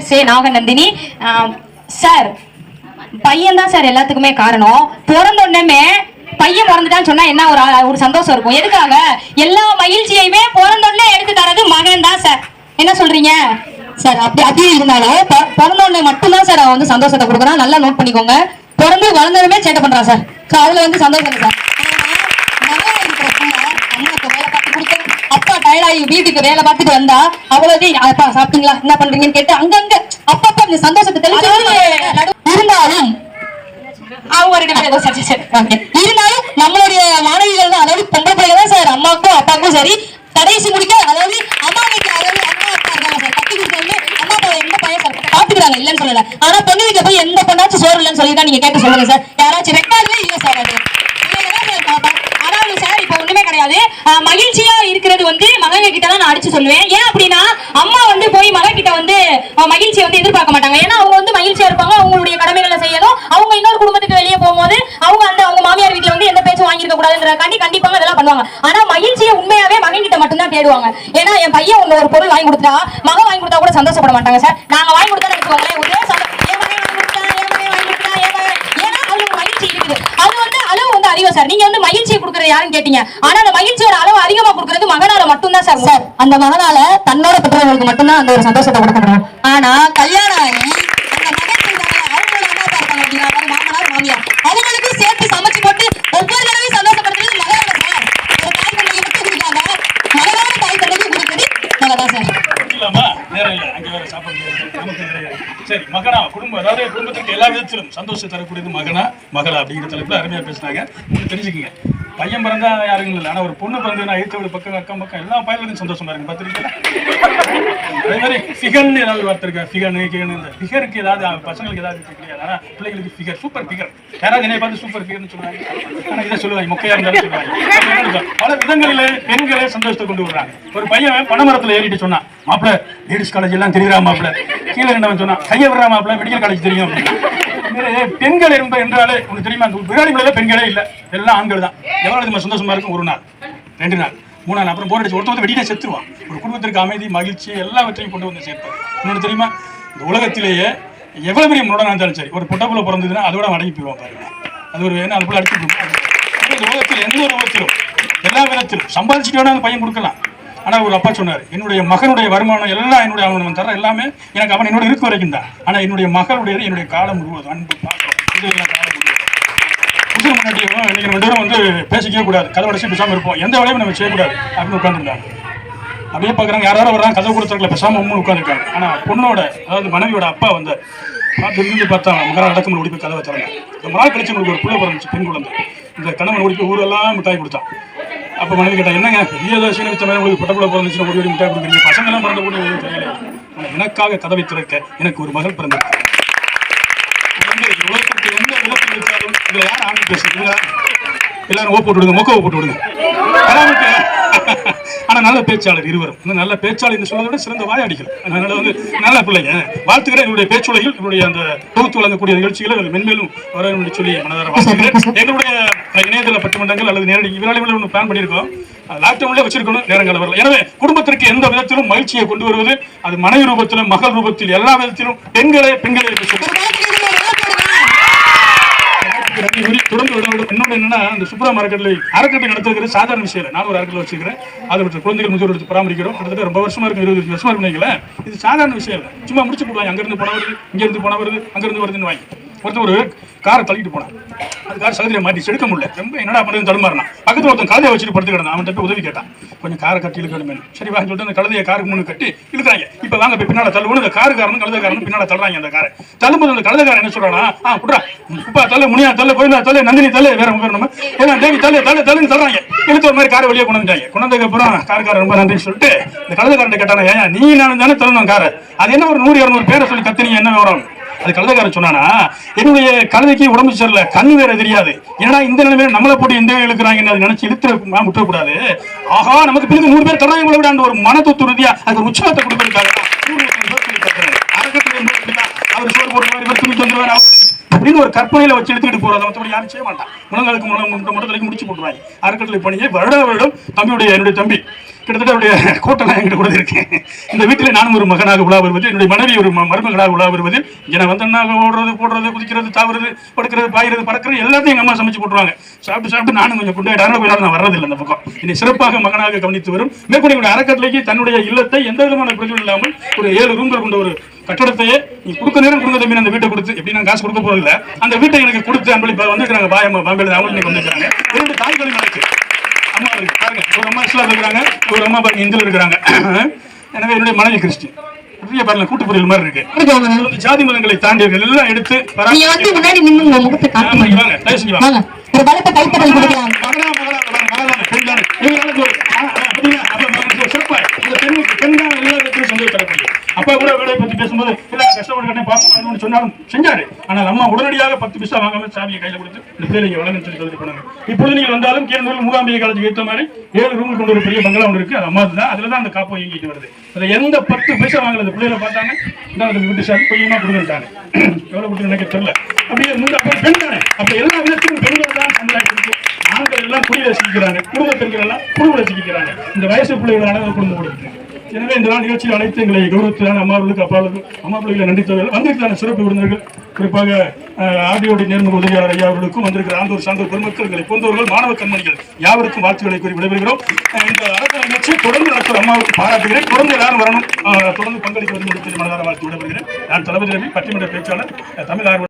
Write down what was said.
பெயர் சே நாகநந்தினி சார் பையன் தான் சார் எல்லாத்துக்குமே காரணம். பிறந்த உடனே பையன் பிறந்துட்டான்னு சொன்னா என்ன ஒரு ஒரு சந்தோஷம் இருக்கும்? எதுக்காக? எல்லா மகிழ்ச்சியையுமே பிறந்த உடனே எடுத்து தரது மகன் தான் சார். என்ன சொல்றீங்க? சார் அப்படி அப்படியே இருந்தாலும் ப- பிறந்த உடனே மட்டும்தான் சார் அவன் வந்து சந்தோஷத்தை கொடுக்குறான். நல்லா நோட் பண்ணிக்கோங்க. பிறந்து வளர்ந்ததுமே சேட்டை பண்றான் சார். அதுல வந்து சந்தோஷம் சார். இருக்கிற அம்மாவுக்கு டயர்டாகி வீட்டுக்கு வேலை பார்த்துட்டு வந்தா அவ்வளவு அப்பா சாப்பிட்டீங்களா? என்ன பண்றீங்கன்னு கேட்டு அங்கங்க அப்பப்ப இந்த சந்தோஷத்தை தெளிச்சு இருந்தாலும் அவங்க ரெண்டு பேரும் இருந்தாலும் நம்மளுடைய மாணவிகள் தான் அதாவது பொம்பளை பிள்ளைங்க தான் சார். அம்மாவுக்கும் அப்பாவுக்கும் சரி. கடைசி முடிக்க அதாவது அம்மா வீட்டுல அதாவது அம்மா அப்பா இருக்காங்க சார். கட்டி கொடுத்தவங்க அம்மா அப்பா எந்த பையன் சார் பாத்துக்கிறாங்க இல்லைன்னு சொல்லல. ஆனா பொண்ணு வீட்டுல போய் எந்த பொண்ணாச்சும் சோறு இல்லைன்னு சொல்லிட்டா நீங்க கேட்டு சொல்லுங்க சார். யாராச்சும் ரெக்கார்டுமே இல்லை சார் அது இல்லைங்க தான் சார் பாப்பா. அதாவது சார் இப்ப ஒண்ணுமே கிடையாது மகிழ்ச்சியா இருக்கிறது வந்து மகங்க கிட்ட தான் நான் அடிச்சு சொல்லுவேன். ஏன் அப்படின்னா அம்மா வந்து போய் மகன் கிட்ட வந்து மகிழ்ச்சியை வந்து எதிர்பார்க்க மாட்டாங்க. ஏன்னா அவங்க வந்து மகிழ்ச்சியா இருப்பாங்க அவங்களுடைய கடமைகளை செய்யணும். அவங்க இன்னொரு குடும்பத்துக்கு வெளியே போகும்போது அவங்க அந்த அவங்க மாமியார் வீட்டுல வந்து எந்த பேச்சும் வாங்கியிருக்க கூடாதுன்றக்காண்டி கண்டிப்பாக அதெல்லாம் பண்ணுவாங்க. ஆனா மகிழ்ச்சியை உண்மையாவே மகன் கிட்ட மட்டும்தான் தேடுவாங்க. ஏன்னா என் பையன் ஒன்னு ஒரு பொருள் வாங்கி கொடுத்தா மகன் வாங்கி கொடுத்தா கூட சந்தோஷப்பட மாட்டாங்க சார். நாங்க வாங்கி கொடுத்தா வச்சுக்கோங்களேன் ஒரே சந்தோஷம் என் மகன் வாங்கி கொடுத்தா என் மகன் வாங்கி கொடுத்தா என் மகன் ஏன்னா அவங்களுக்கு மகிழ்ச்சி இருக்குது அது வந்து அளவு வந்து அதிகம் சார் நீங்க வந்து மகிழ்ச்சியை கொடுக்கறது யாருன்னு கேட்டீங்க? ஆனா அந்த மகிழ்ச்சியோட அளவு அதிகமா கொடுக்கறது மகனால மட்டும்தான் சார் சார் அந்த மகனால தன்னோட பெற்றோர்களுக்கு மட்டும்தான் அந்த ஒரு சந்தோஷத்தை கொடுக்க முடியும். ஆனா கல்யாணம் ஆகி அவங்களுக்கும் சேர்த்து சமைச்சு போட்டு ஒவ்வொரு தடவையும் சந்தோஷப்படுத்துறது மகன் சார் ஒரு தாய் தந்தைக்கு மட்டும் கொடுக்காம மகனான தாய் தந்தைக்கு கொடுக்குறது மகதான் சார்? சரி மகனா குடும்பம் அதாவது எல்லா விதத்திலும் சந்தோஷம் தரக்கூடியது மகனா மகளா அப்படிங்கிற தலைப்புல அருமையா பேசுனாங்க. உங்களுக்கு தெரிஞ்சுக்கங்க. பையன் பிறந்தா யாரும் இல்லை? ஆனா ஒரு பொண்ணு பிறந்ததுன்னா எழுத்து பக்கம் அக்கம் பக்கம் எல்லா பயிலும் சந்தோஷமா இருக்கு. பார்த்துருக்கீங்களா? அதே மாதிரி ஃபிகர்னு ஏதாவது வார்த்தை ஃபிகர்னு கிகர்னு இந்த ஃபிகருக்கு ஏதாவது பசங்களுக்கு ஏதாவது கிடையாது ஆனால் பிள்ளைங்களுக்கு ஃபிகர் சூப்பர் ஃபிகர் யாராவது என்னை பார்த்து சூப்பர் ஃபிகர்னு சொல்லுவாங்க ஆனால் இதை சொல்லுவாங்க மொக்கையா இருந்தாலும் சொல்லுவாங்க. பல விதங்களில் பெண்களே சந்தோஷத்தை கொண்டு வர்றாங்க. ஒரு பையன் பனைமரத்துல ஏறிட்டு சொன்னான் மாப்பிள்ள லேடிஸ் காலேஜ் எல்லாம் தெரியுறா மாப்பிள்ள கீழே ரெண்டவன் சொன்னான் கையை விடுறா மாப்பிள்ள மெடிக்கல் காலேஜ் தெரியும். அப்படின்னு. பெண்கள் என்ப என்றாலே உங்களுக்கு தெரியுமா அந்த விளையாடி பெண்களே இல்லை. எல்லாம் ஆண்கள் தான். எவ்வளவு நம்ம சந்தோஷமா இருக்கும்? ஒரு நாள். ரெண்டு நாள். மூணு நாள். அப்புறம் போர் அடிச்சு ஒருத்தர் வந்து செத்துருவான். ஒரு குடும்பத்திற்கு அமைதி மகிழ்ச்சி எல்லாவற்றையும் கொண்டு வந்து சேர்ப்பார் இன்னொன்று தெரியுமா இந்த உலகத்திலேயே எவ்வளவு பெரிய முரடனா இருந்தாலும் சரி ஒரு புட்டப்புல பிறந்ததுன்னா அதோட அடங்கி போயிடுவான் பாருங்க. அது ஒரு வேணும் அது போல அடிச்சு போயிடும். இந்த உலகத்தில் எந்த ஒரு உலகத்திலும் எல்லா விதத்திலும் சம்பாதிச்சுட்டு வேணா அந்த பையன் கொடுக்கலாம். ஆனால் ஒரு அப்பா சொன்னார் என்னுடைய மகனுடைய வருமானம் எல்லாம் என்னுடைய அவன் தர எல்லாமே எனக்கு அவன் என்னோட இருக்க வரைக்கும் தான் ஆனால் என்னுடைய மகளுடையது என்னுடைய காலம் முழுவதும் அன்பு பாசம் இது முன்னாடியும் இன்னைக்கு ரெண்டு பேரும் வந்து பேசிக்கவே கூடாது கதை உடச்சி பேசாமல் இருப்போம். எந்த வேலையும் நம்ம செய்யக்கூடாது அப்படின்னு உட்காந்துருந்தாங்க அப்படியே பார்க்குறாங்க யாராவது வர்றாங்க கதை கொடுத்துருக்கல பேசாமல் உம்முன்னு உட்காந்துருக்காங்க ஆனால் பொண்ணோட அதாவது மனைவியோட அப்பா வந்து பார்த்து இருந்து பார்த்தா மகர அடக்கம் ஓடி போய் கதவை திறங்க ரொம்ப நாள் கழிச்சு உங்களுக்கு ஒரு பிள்ளை பிறந்துச்சு பெண் குழந்தை. இந்த கணவன் ஓடி போய் ஊரெல்லாம் மிட்டாய் கொடுத்தான். அப்போ மனைவி கேட்டா என்னங்க பெரிய ஏதோ சீன வச்ச மாதிரி உங்களுக்கு பொட்டப்புல பிறந்துச்சுன்னா ஓடி ஓடி மிட்டாய் கொடுக்குறீங்க பசங்கெல்லாம் பிறந்த கூட எதுவும் தெரியல. ஆனா எனக்காக கதவை திறக்க எனக்கு ஒரு மகள் பிறந்திருக்கு. இது வந்து இந்த உலகத்துக்கு எந்த விதத்தில் வச்சாலும் இதுல யார் ஆண்மை பேசுறீங்களா எல்லாரும் ஓ போட்டு விடுங்க மொக்க ஓ போட்டு விடுங்க கலாமுக்கு ஆனா நல்ல பேச்சாளர் இருவரும். இன்னும் நல்ல பேச்சாளர் என்று சொல்வதை விட சிறந்த வாயாடிகள் அதனால வந்து நல்ல பிள்ளைங்க. வாழ்த்துக்கிறேன். என்னுடைய பேச்சுலையில் என்னுடைய அந்த தொகுத்து வழங்கக்கூடிய நிகழ்ச்சிகளை மென்மேலும் வர சொல்லி மனதார வாழ்த்துக்கிறேன். எங்களுடைய இணையதள பட்டிமன்றங்கள் அல்லது நேரடி விரலில் ஒன்று பிளான் பண்ணியிருக்கோம். லாக்டவுன்லேயே வச்சிருக்கணும் நேரங்கள் வரல எனவே குடும்பத்திற்கு எந்த விதத்திலும் மகிழ்ச்சியை கொண்டு வருவது அது மனைவி ரூபத்திலும் மகள் ரூபத்தில் எல்லா விதத்திலும் பெண்களே பெண்களே என்று தொடர்ந்து இன்னொன்று என்னன்னா இந்த சுப்ரா மார்க்கெட்ல அறக்கட்டளை நடத்துறது சாதாரண விஷயம் இல்லை. நான் ஒரு அறக்கட்டளை வச்சிருக்கிறேன். அதை விட்டு குழந்தைகள் முதியோர் எடுத்து பராமரிக்கிறோம். கிட்டத்தட்ட ரொம்ப வருஷமா இருக்கும் இருபது வருஷமா இருக்கு இது சாதாரண விஷயம் இல்லை. சும்மா முடிச்சு போடுவாங்க. அங்கிருந்து போன வருது இங்கிருந்து போன வருது அங்கிருந்து வருதுன்னு வாங்கி. ஒருத்தர் ஒரு காரை தள்ளிட்டு போனான் அது கார் சகதியை மாட்டி செடுக்க முடியல. ரொம்ப என்னடா பண்ணுறது தடுமாறினான். பக்கத்தில் ஒருத்தன் கழுதையை வச்சுட்டு படுத்து கிடந்தான். அவன்கிட்ட போய் உதவி கேட்டான். கொஞ்சம் காரை கட்டி இழுக்கணுமே சரி வாங்க சொல்லிட்டு அந்த கழுதையை காருக்கு முன்னு கட்டி இழுக்கிறாங்க. இப்போ வாங்க பின்னால் பின்னால தள்ளுவோம் இந்த காருக்காரனும் கழுதைக்காரனும் பின்னால் தள்ளுறாங்க அந்த காரை தள்ளும்போது அந்த கழுதைக்காரன் என்ன சொல்றானா ஆ குட்ரா குப்பா தள்ளு முனியா தள்ளு கோயிலா தள்ள நந்தினி தள்ளு வேற உங்க பேர் நம்ம. ஏன்னா தேவி தள்ளு தலை தள்ளுன்னு தள்ளுறாங்க. இழுத்து ஒரு மாதிரி காரை வெளியே கொண்டு வந்துட்டாங்க. கொண்டு அப்புறம் காருக்காரன் ரொம்ப நன்றின்னு சொல்லிட்டு இந்த கழுதக்காரன் கேட்டானா ஏன் நீ நான் தானே தள்ளணும் காரை அது என்ன ஒரு நூறு இரநூறு பேரை சொல்லி கத்துனீங்க? என்ன விவரம்? அது கழுதைக்காரன் சொன்னானா என்னுடைய கழுதைக்கு உடம்பு சரியில்லை கண்ணு வேற தெரியாது. ஏன்னா இந்த நிலைமையில நம்மளை போட்டு எந்த இழுக்கிறாங்க நினைச்சு இழுத்து விட்டுறக்கூடாது. ஆஹா நமக்கு பிறகு நூறு பேர் தராங்க விட அந்த ஒரு மனத்துத்து ரீதியா அது ஒரு உற்சாகத்தை கொடுத்திருக்காங்க அவர் சோறு போட்டு துணி தந்துருவார் அப்படின்னு ஒரு கற்பனையில வச்சு எடுத்துக்கிட்டு போறது மற்றபடி யாரும் செய்ய மாட்டான். முழங்காலுக்கு முழங்க முட்டை மட்டும் முடிச்சு போட்டுருவாங்க அறக்கட்டளை பணியை வருட வருடம் தம்பியுடைய என்னுடைய தம்பி கிட்டத்தட்ட அவருடைய கூட்டம்லாம் என்கிட்ட கூட இருக்கேன் இந்த வீட்டில் நானும் ஒரு மகனாக உலா வருவது என்னுடைய மனைவி ஒரு ம- மருமகளாக உலா வருவது ஏன்னா வந்தன்னா ஓடுறது போடுறது குதிக்கிறது தாவுறது படுக்கிறது பாயிறது பறக்கிறது எல்லாத்தையும் எங்கள் அம்மா சமைச்சு போட்டுருவாங்க. சாப்பிட்டு சாப்பிட்டு நானும் கொஞ்சம் குண்டாயிட்டாங்க போய் நான் வர்றதில்லை அந்த பக்கம். என்னை சிறப்பாக மகனாக கவனித்து வரும். மேற்கொண்டு என்னுடைய அறக்கட்டளைக்கு தன்னுடைய இல்லத்தை எந்த விதமான பிரச்சனை இல்லாமல் ஒரு ஏழு ரூம்கள் கொண்ட ஒரு கட்டடத்தையே நீ கொடுக்க நேரம் கொடுக்க தம்பி அந்த வீட்டை கொடுத்து எப்படி நான் காசு கொடுக்க போறதில்ல. அந்த வீட்டை எனக்கு கொடுத்து அன்பளி வந்திருக்காங்க பாயம்மா பாம்பேல அவங்க இன்னைக்கு வந்துருக்காங்க இரண்டு தாய்களும் எனக்கு அம்மா இருக்கு பாருங்க ஒரு அம்மா இஸ்லாம் இருக்கிறாங்க ஒரு அம்மா பாருங்க இந்துல இருக்கிறாங்க எனவே என்னுடைய மனைவி கிறிஸ்டி பெரிய பாருங்க கூட்டு பொரியல் மாதிரி இருக்கு ஜாதி மதங்களை தாண்டியவர்கள் எல்லாம் எடுத்து முன்னாடி உங்க முகத்தை காட்டுங்க ஒரு பலத்த கொடுக்கலாம் மகளா, மகளா, மகளா, மகளா, பெண்தானே. இவங்களால ஒரு- ஆ, ஆ, பாத்தீங்களா? அப்ப மகனுக்கு ஒரு சிறப்பா, இந்த பெண்ணுக்கு பெண்தான் எல்லா இடத்துலயும் சந்தோஷம் தரக்கூடியது. அப்பா கூட வேலையை பத்தி பேசும்போது இல்ல கஷ்டப்படுறேன் பாப்போம்னு சொன்னாலும் செஞ்சாரு. ஆனால் அம்மா உடனடியாக பத்து பைசா வாங்காம சாமியை கையில கொடுத்து இந்த பிள்ளைகளை இங்க சொல்லி சொல்லி போனாங்க. இப்பொழுது நீங்கள் வந்தாலும் கீழநூல் மூகாம்பிகை காலேஜுக்கு ஏற்ற மாதிரி ஏழு ரூம் கொண்டு ஒரு பெரிய பங்களா ஒன்று இருக்கு. அது அம்மா தான். அதுல தான் அந்த காப்பம் இயங்கிட்டு வருது. அதுல எந்த பத்து பைசா வாங்கல அந்த பிள்ளைகளை பார்த்தாங்க. இந்த வீட்டு சார் கொஞ்சமா கொடுத்துட்டாங்க எவ்வளவு கொடுத்து எனக்கு தெரியல. அப்படியே மூன்று அப்ப பெண் தானே. அப்ப எல்லா விதத்திலும் பெண்கள் தான் சமுதாயம் இருக்கு. ஆண்கள் எல்லாம் குடியில சிக்கிறாங்க குடும்ப பெண்கள் எல்லாம் குடும்பல சிக்கிறாங்க இந்த வயசு பிள்ளைகளான குடும்பம் கொடுக்குது எனவே இந்த நாள் நிகழ்ச்சியில் அனைத்து எங்களை கௌரவத்திலான அம்மாவர்களுக்கு அப்பாவுக்கு அம்மாப்பிள்ளைகளை நன்றி வந்திருக்கிறான சிறப்பு விருந்தினர்கள் குறிப்பாக ஆர்டிஓடி நேர்முக உதவியாளர் ஐயா அவர்களுக்கும் வந்திருக்கிற ஆந்தூர் சார்ந்த பெருமக்கள் எங்களை போன்றவர்கள் மாணவ கண்மணிகள் யாவருக்கும் வாழ்த்துக்களை கூறி விடைபெறுகிறோம். இந்த அரசு நிகழ்ச்சி தொடர்ந்து நடத்தும் அம்மாவுக்கு பாராட்டுகிறேன். தொடர்ந்து எல்லாரும் வரணும் தொடர்ந்து பங்களிக்க வேண்டும் மனதார வாழ்த்து விடைபெறுகிறேன். நான் தளபதி ரவி பட்டிமன்ற பேச்சாளர் தமிழ் ஆர்வலர்